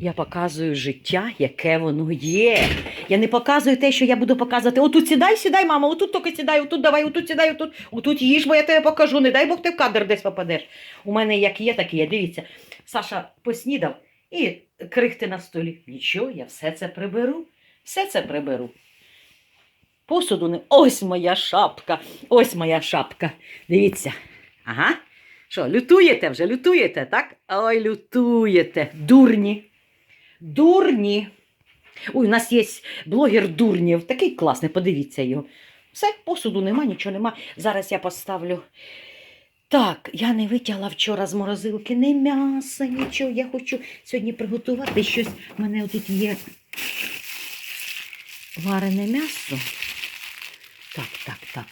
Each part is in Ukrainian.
Я показую життя, яке воно є. Я не показую те, що я буду показувати. Отут сідай, сідай, мама, отут тільки сідай, отут давай, отут сідай, отут, отут їж, бо я тебе покажу. Не дай Бог ти в кадр десь попадеш. У мене як є, так і є. Дивіться, Саша поснідав і крихти на столі. Нічого, я все це приберу. Все це приберу. Посуду не. Ось моя шапка. Ось моя шапка. Дивіться. Ага. Що, лютуєте вже, лютуєте, так? Ой, лютуєте. Дурні. Дурні. Ой, у нас є блогер дурнів. Такий класний, подивіться його. Все, посуду нема, нічого нема. Зараз я поставлю. Так, я не витягла вчора з морозилки ні м'яса, нічого. Я хочу сьогодні приготувати щось. У мене тут є варене м'ясо. Так, так, так.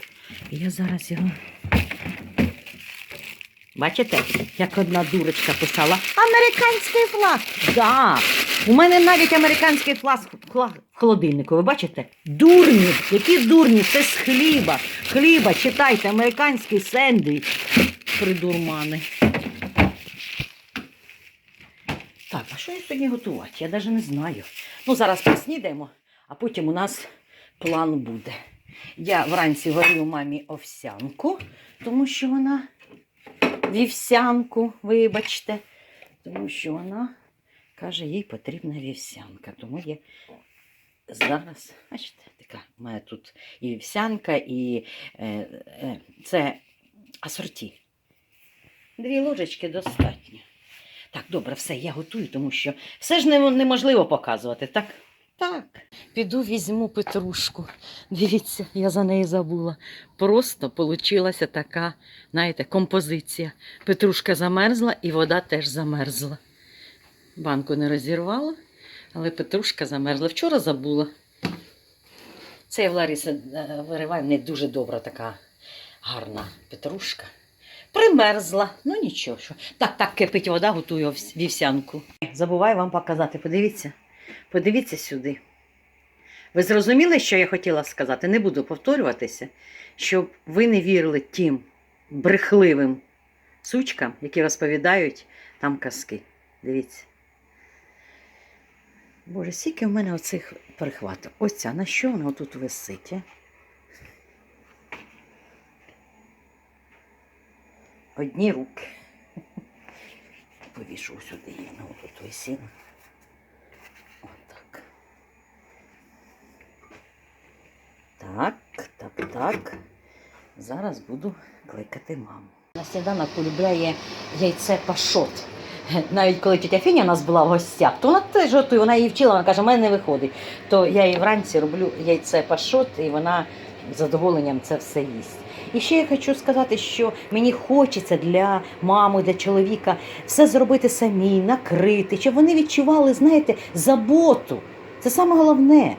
Я зараз його. Бачите, як одна дурочка писала американський флаг. Да. У мене навіть американський флаг в холодильнику. Ви бачите? Дурні, які дурні, це з хліба. Хліба, читайте, американський сендвіч. Придурмани. Так, а що я сьогодні готувати? Я навіть не знаю. Ну, зараз поснідаємо, а потім у нас план буде. Я вранці варю мамі овсянку, тому що вона вівсянку, вибачте, тому що вона каже, їй потрібна вівсянка. Тому я зараз, бачите, така у мене тут і вівсянка, і е, е, це асорті. Дві ложечки достатньо. Так, добре, все, я готую, тому що все ж неможливо показувати, так? Так. Піду візьму петрушку. Дивіться, я за неї забула. Просто получилася така, знаєте, композиція. Петрушка замерзла і вода теж замерзла. Банку не розірвала, але петрушка замерзла. Вчора забула. Це в Ларіса е, вириваю, не дуже добра така гарна петрушка. Примерзла, ну нічого. Що. Так, так, кипить вода, готую вівсянку. Забуваю вам показати. Подивіться, подивіться сюди. Ви зрозуміли, що я хотіла сказати? Не буду повторюватися, щоб ви не вірили тим брехливим сучкам, які розповідають там казки. Дивіться. Боже, скільки в мене оцих прихваток. Ось ця, на що вона тут висить? Одні руки. Повішу сюди її, ну тут висіла. Отак. Так, так, так. Зараз буду кликати маму. На сніданок полюбляє яйце пашот. Навіть коли тетя Фіня у нас була в гостях, то вона теж готує, вона її вчила, вона каже, в мене не виходить. То я їй вранці роблю яйце пашот, і вона з задоволенням це все їсть. І ще я хочу сказати, що мені хочеться для мами, для чоловіка все зробити самі, накрити, щоб вони відчували, знаєте, заботу. Це саме головне.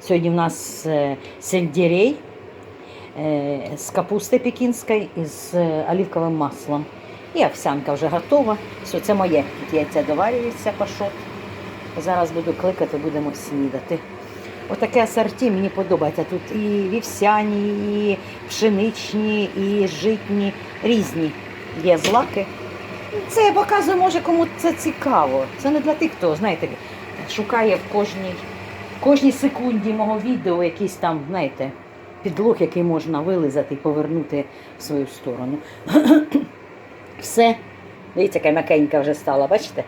Сьогодні в нас е, сельдерей е, з капусти пекінської і з е, оливковим маслом. І овсянка вже готова. Все, це моє. Яйця доварюється пашот. Зараз буду кликати, будемо снідати. Отаке асорті мені подобається. Тут і вівсяні, і пшеничні, і житні, різні є злаки. Це я показую, може, кому це цікаво. Це не для тих, хто, знаєте, шукає в кожній, в кожній секунді мого відео якийсь там, знаєте, підлог, який можна вилизати і повернути в свою сторону. Все. Дивіться, яка м'якенька вже стала, бачите?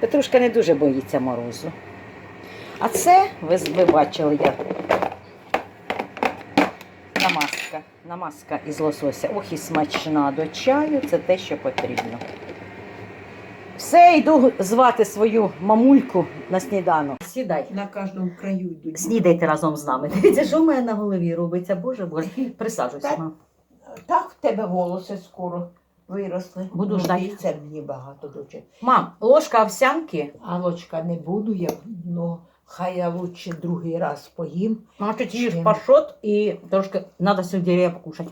Петрушка не дуже боїться морозу. А це, ви, ви бачили, як намазка. Намазка із лосося. Ох, і смачна до чаю, це те, що потрібно. Все, йду звати свою мамульку на сніданок. Сідай. На кожному краю йдуть. Снідайте разом з нами. Дивіться, що в мене на голові робиться, боже боже. Присаджуйся. Так. Так в тебе волоси скоро виросли. Буду Ну, ждать. і Це мені багато дуже. Мам, ложка овсянки. Алочка не буду, я, ну, хай я лучше другий раз поїм. Значить, їж Чим? пашот і трошки треба сельдерея покушати.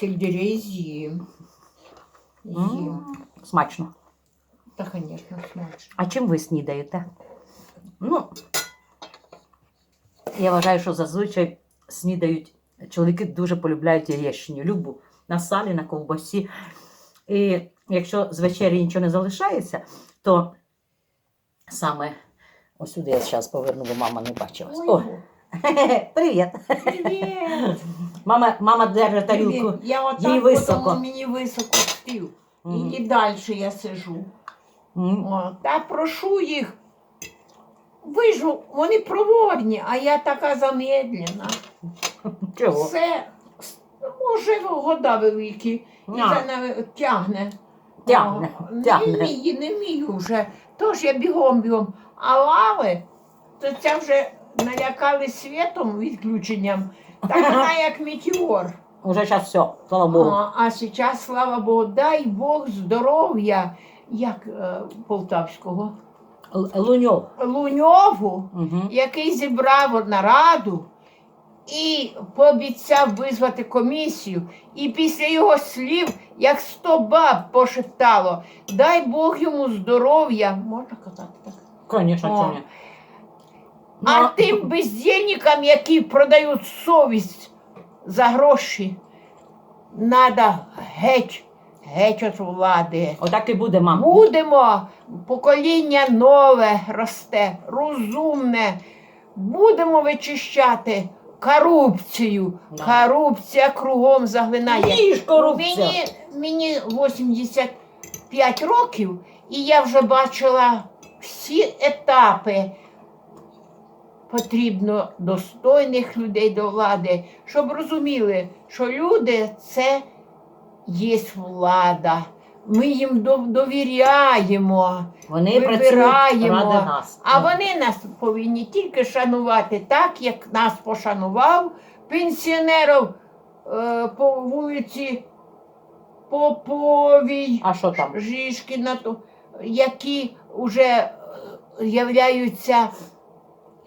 Сельдерей з'їм. З'їм. М, Смачно. Та, звісно, смачно. А чим ви снідаєте? Ну, я вважаю, що зазвичай снідають чоловіки дуже полюбляють яєчню, любу на салі, на ковбасі. І якщо з вечері нічого не залишається, то саме ось сюди я зараз поверну, бо мама не бачила. О, привіт! Привіт! Мама, мама держить тарілку. Привіт. Я Їй отак, високо. потім мені високо стив. Мгм. І, і далі я сижу. М. О, та прошу їх. Ви ж вони проворні, а я така замедлена. Чого? Все, може, года великі, і А. це не тягне. Тягне, О, Не тягне. вмію, не вмію вже. Тож я бігом бігом. А лави, то ця вже налякали світом відключенням. Так вона як метеор. Уже зараз все, слава Богу. А, а зараз, слава Богу, дай Бог здоров'я, як е, полтавського. Л- Луньов. Луньову, Угу. який зібрав нараду і пообіцяв визвати комісію. І після його слів, як сто баб пошептало, дай Бог йому здоров'я. Можна казати так? Звісно, О. чого ні. А Ну, тим бездєнникам, які продають совість за гроші, треба геть, геть від влади. Отак і буде, мам. Будемо, покоління нове росте, розумне. Будемо вичищати корупцію. Да. Корупція кругом заглинає. Їж корупція. Мені, мені 85 років, і я вже бачила всі етапи. Потрібно достойних людей до влади, щоб розуміли, що люди це є влада. Ми їм довіряємо, Вони працюють вибираємо. ради нас. а вони нас повинні тільки шанувати так, як нас пошанував пенсіонерів е, по вулиці Поповій. А що там? Жишкіна, то, які вже являються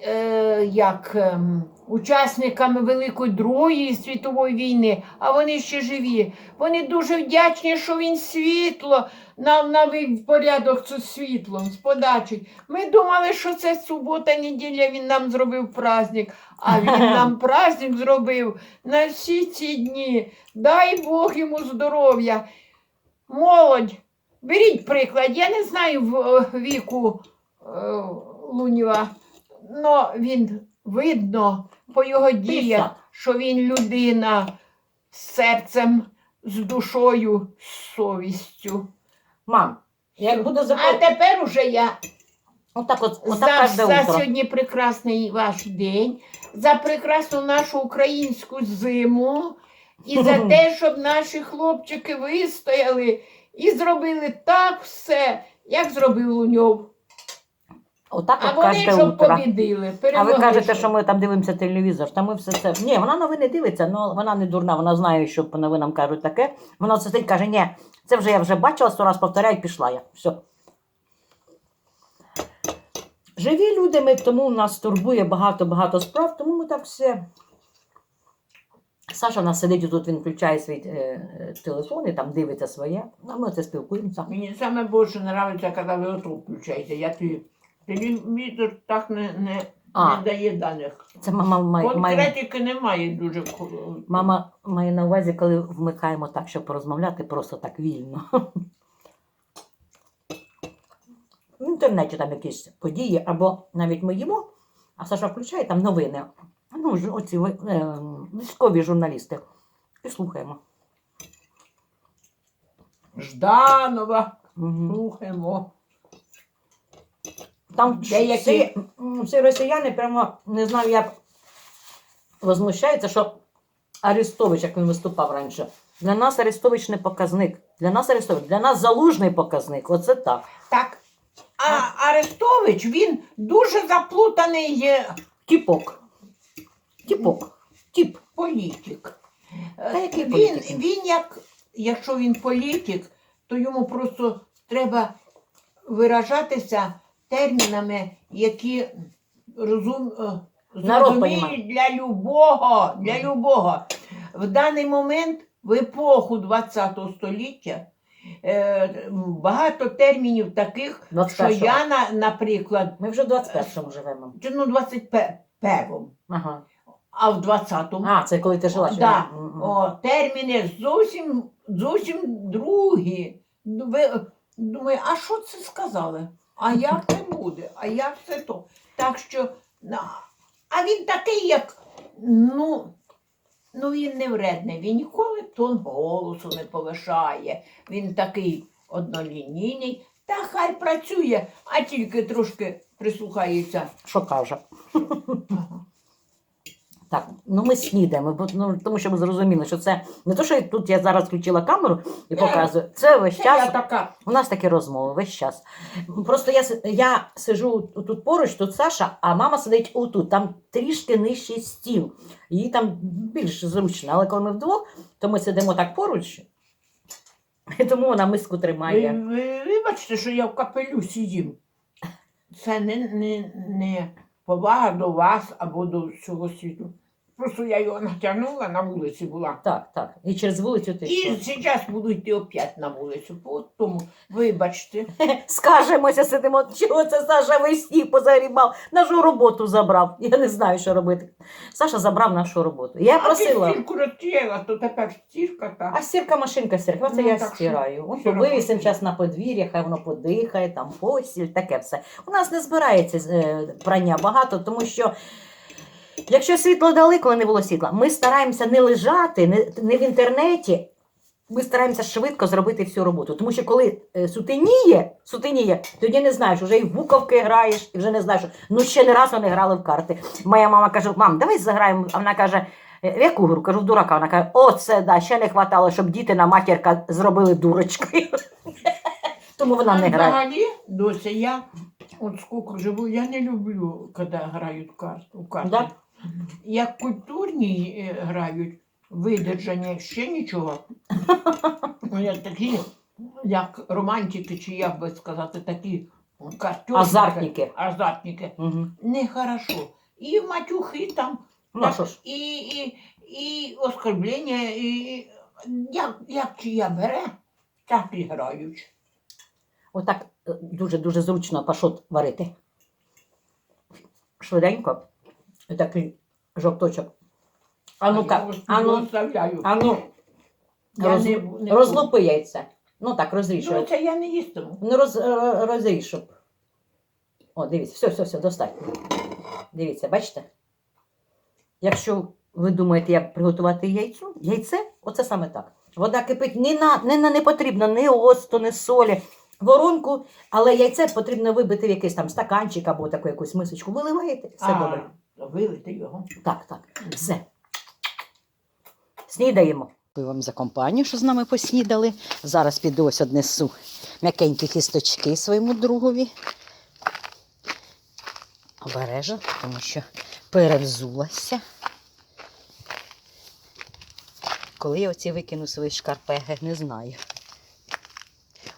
е, як ем, учасниками Великої Другої світової війни, а вони ще живі. Вони дуже вдячні, що він світло нам навів порядок з світлом, з подачі. Ми думали, що це субота, неділя, він нам зробив праздник, а він нам праздник зробив на всі ці дні. Дай Бог йому здоров'я. Молодь, беріть приклад. Я не знаю в- е, віку е, Лунєва, але він видно по його діях, що він людина з серцем, з душою, з совістю. Мам, як буде А запитати, тепер уже я отак от, отак за, кожне за утро. сьогодні прекрасний ваш день, за прекрасну нашу українську зиму і за те, щоб наші хлопчики вистояли і зробили так все, як зробив Луньов. Отак А от вони кожне щоб утро. побідили. А ви кажете, що ми там дивимося телевізор, та ми все це. Ні, вона новини дивиться, але вона не дурна, вона знає, що по новинам кажуть таке. Вона сидить каже, ні, це вже я вже бачила, сто раз повторяю, і пішла я. Все. Живі люди, ми, тому нас турбує багато-багато справ, тому ми так все. Саша у нас сидить тут, він включає свій е, е, телефон і там дивиться своє, а ми це спілкуємося. Мені саме більше подобається, коли ви ото включаєте. Я ті- телевізор так не, не, А. не дає даних. Це мама має. має... Конкретики немає дуже. Мама має на увазі, коли вмикаємо так, щоб порозмовляти просто так вільно. В інтернеті там якісь події, або навіть ми їмо, а Саша включає там новини. Ну, ж- оці ви- е, військові журналісти. І слухаємо. Жданова. Угу. Слухаємо. Там Деякі- всі, росіяни прямо не знаю, як возмущаються, що Арестович, як він виступав раніше. Для нас Арестович не показник. Для нас Арестович, для нас залужний показник. Оце так. Так. А Арестович, він дуже заплутаний є Тіпок. Тіпок. Тіп. політик. Та який він, політик? він як, якщо він політик, то йому просто треба виражатися термінами, які розум, е, Народ зрозуміють для любого, для любого. В даний момент, в епоху ХХ століття, е, багато термінів таких, що 21-го. я, на- наприклад, Ми вже в 21-му живемо. чи, ну, 21-му, Ага. а в 20-му. А, це коли ти жила. ще Да. Мгм. О, терміни зовсім, зовсім другі. ви, думаю, а що це сказали? А як це буде? А як це то? Так що, на- а він такий, як, ну, ну він не вредний, він ніколи тон голосу не повишає. Він такий однолінійний, та хай працює, а тільки трошки прислухається. Що каже? Ага. Так, ну ми снідаємо, бо, ну, тому що ми зрозуміли, що це не то, що тут я зараз включила камеру і показую. Це весь час. У нас такі розмови весь час. Просто я, я сижу тут поруч, тут Саша, а мама сидить отут. Там трішки нижчий стіл. Їй там більш зручно. Але коли ми вдвох, то ми сидимо так поруч. І тому вона миску Ви, тримає. ви, вибачте, що я в капелюсі їм. Це не, не, не повага до вас або до всього світу. Просто я його натягнула, на вулиці була. Так, так. І через вулицю ти. І що? зараз буду йти опять на вулицю. По тому, вибачте. Скажемося, сидимо, чого це Саша весь сніг позагрібав, нашу роботу забрав. Я не знаю, що робити. Саша забрав нашу роботу. Я А ти просила. стірку розтіяла, то тепер стірка та. А стірка машинка стірка, це Ну, я так що стираю. От все вивісимо час на подвір'я, хай воно подихає, там постіль, таке все. У нас не збирається е, прання багато, тому що. Якщо світло дали, коли не було світла, ми стараємося не лежати, не, не в інтернеті. Ми стараємося швидко зробити всю роботу. Тому що коли е, сутеніє, сутеніє, тоді не знаєш, вже і в буковки граєш, і вже не знаєш. Ну ще не раз вони грали в карти. Моя мама каже: мам, давай заграємо. А вона каже, «Е, в яку гру? Кажу, в дурака. Вона каже, о, це да, ще не хватало, щоб діти на матірка зробили дурочкою. Тому вона не грає. Взагалі, дося, я от скільки живу, я не люблю, коли грають карту. в карти. Як культурні е, грають, видержання, ще нічого. Ну, як такі, як романтики, чи як би сказати, такі картюрники, Азартники. азартники. Угу. Нехорошо. І матюхи там, Ну що ж? і, і, і оскорблення, і як, як чия бере, так і грають. Отак дуже-дуже зручно пашот варити. Швиденько. І такий жовточок. А ну-ка, Я а ну, а ну, роз, розлупи яйця. Ну так, розріж. Ну, це я не їстиму. Ну, роз, ро- розріж, щоб. О, дивіться, все, все, все, достатньо. Дивіться, бачите? Якщо ви думаєте, як приготувати яйцю, яйце, оце саме так. Вода кипить, не, на, не, на, не потрібно ні оцту, ні солі. Воронку, але яйце потрібно вибити в якийсь там стаканчик або таку якусь мисочку. Виливаєте, все а, добре. Вилити його. Так, так, все. Снідаємо. Дякую вам за компанію, що з нами поснідали. Зараз піду ось однесу м'якенькі кісточки своєму другові. Обережно, тому що перевзулася. Коли я оці викину свої шкарпеги, не знаю.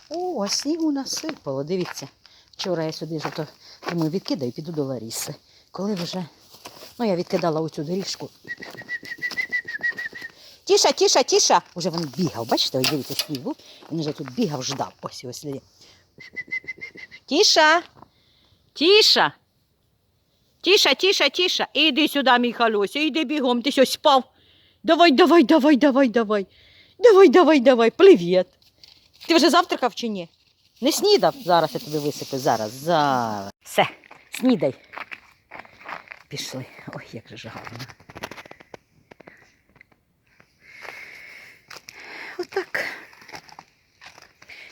О, а снігу насипало. Дивіться. Вчора я сюди ж то думаю, відкидаю, піду до Ларіси. Коли вже. Ну, я відкидала оцю доріжку. Тіша, тіша, тіша. Уже він бігав, бачите, ось дивіться, сніг був. Він вже тут бігав, ждав. Ось ось сюди. Тіша. Тіша. Тіша, тіша, тіша. Іди сюди, мій халюся, іди бігом, ти щось спав. Давай, давай, давай, давай, давай. Давай, давай, давай, привіт. Ти вже завтракав чи ні? Не снідав? Зараз я тобі висиплю. Зараз, зараз. Все, снідай. Пішли. Ой, як же ж гарно. Отак.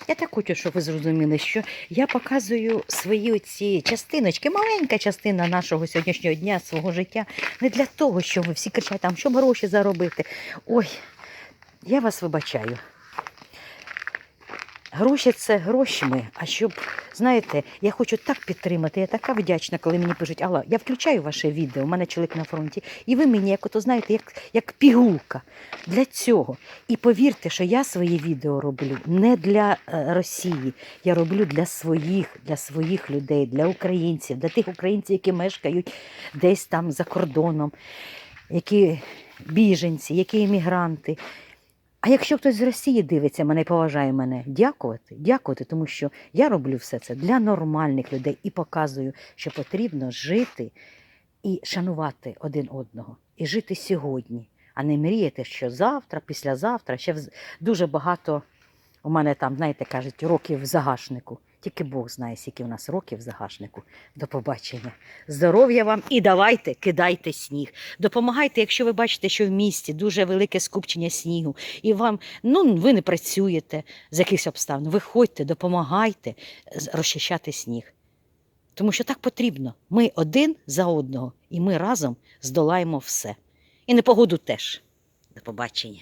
Я так хочу, щоб ви зрозуміли, що я показую свої ці частиночки, маленька частина нашого сьогоднішнього дня, свого життя, не для того, щоб ви всі кричать там, щоб гроші заробити. Ой, я вас вибачаю. Гроші це грошами, а щоб, знаєте, я хочу так підтримати, я така вдячна, коли мені пишуть, Алла, я включаю ваше відео, у мене чоловік на фронті, і ви мені, як ото, знаєте, як, як пігулка для цього. І повірте, що я свої відео роблю не для е, Росії, я роблю для своїх, для своїх людей, для українців, для тих українців, які мешкають десь там за кордоном, які біженці, які іммігранти. А якщо хтось з Росії дивиться мене і поважає мене, дякувати, дякувати, тому що я роблю все це для нормальних людей і показую, що потрібно жити і шанувати один одного, і жити сьогодні, а не мріяти, що завтра, післязавтра ще дуже багато У мене там, знаєте, кажуть, років в загашнику. Тільки Бог знає, скільки в нас років в загашнику. До побачення. Здоров'я вам і давайте, кидайте сніг. Допомагайте, якщо ви бачите, що в місті дуже велике скупчення снігу, і вам ну ви не працюєте з якихось обставин. Виходьте, допомагайте розчищати сніг. Тому що так потрібно. Ми один за одного, і ми разом здолаємо все. І непогоду теж. До побачення.